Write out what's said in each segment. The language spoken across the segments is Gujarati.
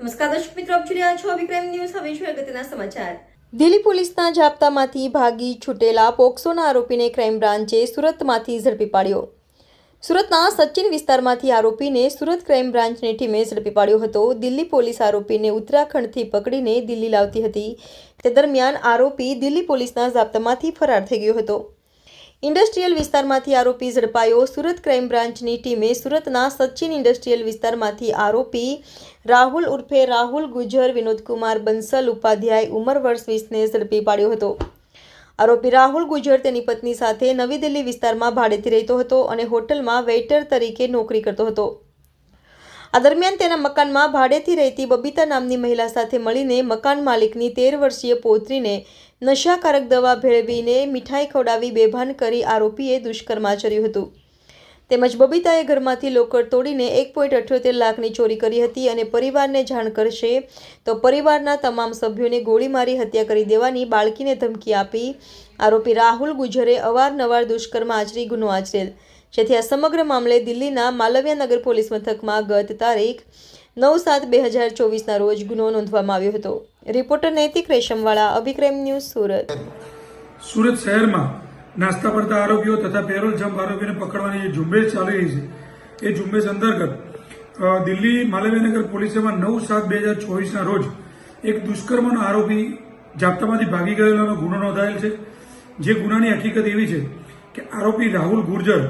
નમસ્કાર દર્શક મિત્રો, આપ જોઈ રહ્યા છો વિક્રમ ન્યૂઝ. હવે જોઈએ અગત્યના સમાચાર. દિલ્હી પોલીસના જાપ્તામાંથી ભાગી છૂટેલા પોક્સોના આરોપીને ક્રાઇમ બ્રાન્ચે સુરતમાંથી ઝડપી પાડ્યો. સુરતના સચિન વિસ્તારમાંથી આરોપીને સુરત ક્રાઇમ બ્રાન્ચની ટીમે ઝડપી પાડ્યો હતો. દિલ્હી પોલીસ આરોપીને ઉત્તરાખંડથી પકડીને દિલ્હી લાવતી હતી. તે દરમિયાન આરોપી દિલ્હી પોલીસના જાપ્તામાંથી ફરાર થઈ ગયો હતો. ઇન્ડસ્ટ્રીયલ વિસ્તારમાંથી આરોપી ઝડપાયો. સુરત ક્રાઇમ બ્રાન્ચની ટીમે સુરતના સચિન ઇન્ડસ્ટ્રીયલ વિસ્તારમાંથી આરોપી રાહુલ ઉર્ફે રાહુલ ગુજર વિનોદકુમાર બંસલ, ઉપાધ્યાય ઉંમર વર્ષ વીસને ઝડપી પાડ્યો હતો. આરોપી રાહુલ ગુજર તેની પત્ની સાથે નવી દિલ્હી વિસ્તારમાં ભાડેથી રહેતો હતો અને હોટલમાં વેઇટર તરીકે નોકરી કરતો હતો. આ દરમિયાન તેના મકાનમાં ભાડેથી રહેતી બબીતા નામની મહિલા સાથે મળીને મકાન માલિકની તેર વર્ષીય પૌત્રીને નશાકારક દવા ભેળવીને મીઠાઈ ખવડાવી બેભાન કરી આરોપીએ દુષ્કર્મ આચર્યું હતું. તેમજ બબીતાએ ઘરમાંથી લોકર તોડીને એક પોઈન્ટ અઠ્યોતેર લાખની ચોરી કરી હતી અને પરિવારને જાણ કરશે તો પરિવારના તમામ સભ્યોને ગોળી મારી હત્યા કરી દેવાની બાળકીને ધમકી આપી આરોપી રાહુલ ગુજરે અવારનવાર દુષ્કર્મ આચરી ગુનો આચરેલ. જેથી આ સમગ્ર મામલે દિલ્હીના માલવ્યાનગર પોલીસ મથકમાં ગત તારીખ નવ સાત બે હજાર ચોવીસના રોજ ગુનો નોંધવામાં આવ્યો હતો. Reporter Naitik Reshamwala, Abhikram news Surat. Surat શહેરમાં નાસ્તા પડતા આરોપીઓ તથા પેરોલ જમ્પ આરોપીને પકડવાની ઝુંબેશ ચાલી રહી છે, એ ઝુંબેશ અંતર્ગત દિલ્હી માલવ્યનગર પોલીસેમાં નવ સાત બે હજાર ચોવીસના રોજ એક દુષ્કર્મનો આરોપી જાપ્તામાંથી ભાગી ગયેલાનો ગુનો નોંધાયેલ છે. જે ગુનાની હકીકત એવી છે કે આરોપી રાહુલ ગુર્જર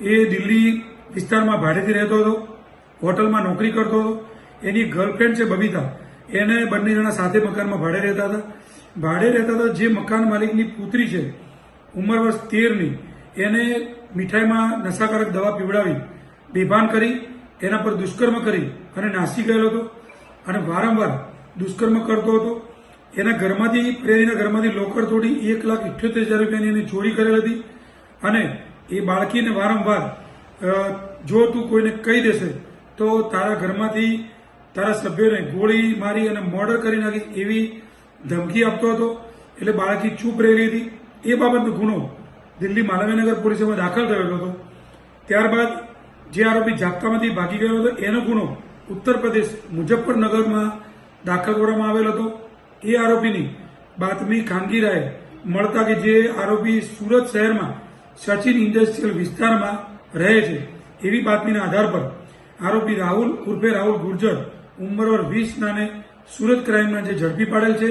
એ દિલ્હી વિસ્તારમાં ભાડેથી રહેતો હતો, હોટલમાં નોકરી કરતો હતો. એની ગર્લફ્રેન્ડ છે બબીતા. એને બંને જણા સાથે મકાનમાં ભાડે રહેતા હતા. ભાડે રહેતા હતા જે મકાન માલિકની પુત્રી છે, ઉંમર વર્ષ તેરની, એને મીઠાઈમાં નશાકારક દવા પીવડાવી, બેભાન કરી, એના પર દુષ્કર્મ કરી અને નાસી ગયેલો હતો. અને વારંવાર દુષ્કર્મ કરતો હતો. એના ઘરમાંથી, પ્રેરીના ઘરમાંથી લોકર તોડી એક લાખ ઇઠ્યોતેર હજાર રૂપિયાની એની ચોરી કરેલ હતી. અને એ બાળકીને વારંવાર જો તું કોઈને કહી દેશે, તો તારા ઘરમાંથી તારા સભ્યોને ગોળી મારી અને મર્ડર કરી નાખીશ એવી ધમકી આપતો હતો. એટલે બાળકી ચૂપ રહેલી હતી. એ બાબતનો ગુનો દિલ્હી માલવીનગર પોલીસમાં દાખલ થયેલો હતો. ત્યારબાદ જે આરોપી જાપ્તામાંથી ભાગી ગયો હતો, એનો ગુનો ઉત્તર પ્રદેશ મુઝફ્ફરનગરમાં દાખલ કરવામાં આવેલ હતો. એ આરોપીની બાતમી ખાનગી રાય મળતા કે જે આરોપી સુરત શહેરમાં સચિન ઇન્ડસ્ટ્રીયલ વિસ્તારમાં રહે છે. એવી બાતમીના આધાર પર આરોપી રાહુલ ઉર્ફે રાહુલ ગુર્જર ઉંમર વીસ નાને સુરત ક્રાઇમના જે ઝડપી પાડેલ છે.